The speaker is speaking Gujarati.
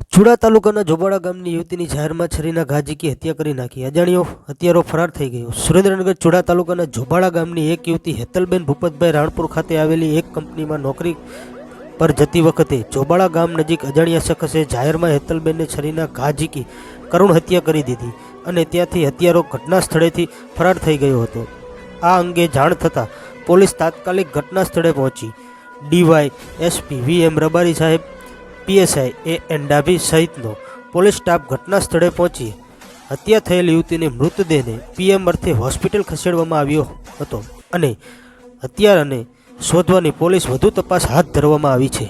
ચુડા તાલુકાના જોબાળા ગામની યુવતીની જાહેરમાં છરીના ઘા હત્યા કરી નાખી. અજાણ્યો હત્યારો ફરાર થઈ ગયો. સુરેન્દ્રનગર ચુડા તાલુકાના જોબાળા ગામની એક યુવતી હેતલબેન ભૂપતભાઈ રાણપુર ખાતે આવેલી એક કંપનીમાં નોકરી પર જતી વખતે જોબાળા ગામ નજીક અજાણ્યા શખ્સે જાહેરમાં હેતલબેનને છરીના ઘા કરુણ હત્યા કરી દીધી અને ત્યાંથી હત્યારો ઘટના સ્થળેથી ફરાર થઈ ગયો હતો. આ અંગે જાણ થતાં પોલીસ તાત્કાલિક ઘટના સ્થળે પહોંચી. DY SP V M Rabari સાહેબ પીએસઆઈ એ એન ડાભી સહિતનો પોલીસ સ્ટાફ ઘટના સ્થળે પહોંચી હત્યા થયેલ યુવતીને મૃતદેહને પીએમ અર્થે હોસ્પિટલ ખસેડવામાં આવ્યો હતો અને હત્યારાને શોધવાની પોલીસ વધુ તપાસ હાથ ધરવામાં આવી છે.